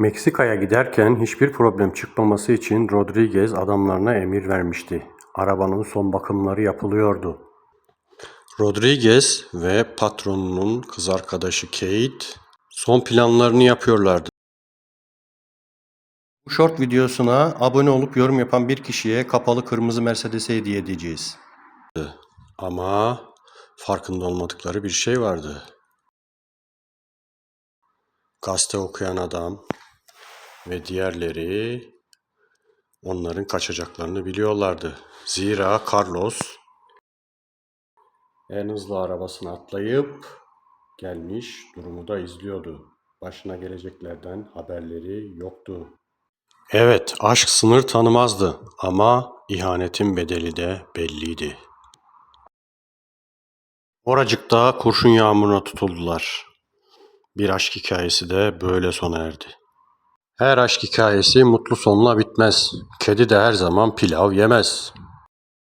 Meksika'ya giderken hiçbir problem çıkmaması için Rodriguez adamlarına emir vermişti. Arabanın son bakımları yapılıyordu. Rodriguez ve patronunun kız arkadaşı Kate son planlarını yapıyorlardı. Bu short videosuna abone olup yorum yapan bir kişiye kapalı kırmızı Mercedes'i hediye edeceğiz. Ama farkında olmadıkları bir şey vardı. Gazete okuyan adam ve diğerleri onların kaçacaklarını biliyorlardı. Zira Carlos en hızlı arabasına atlayıp gelmiş durumu da izliyordu. Başına geleceklerden haberleri yoktu. Evet, aşk sınır tanımazdı ama ihanetin bedeli de belliydi. Oracıkta kurşun yağmuruna tutuldular. Bir aşk hikayesi de böyle sona erdi. Her aşk hikayesi mutlu sonla bitmez. Kedi de her zaman pilav yemez.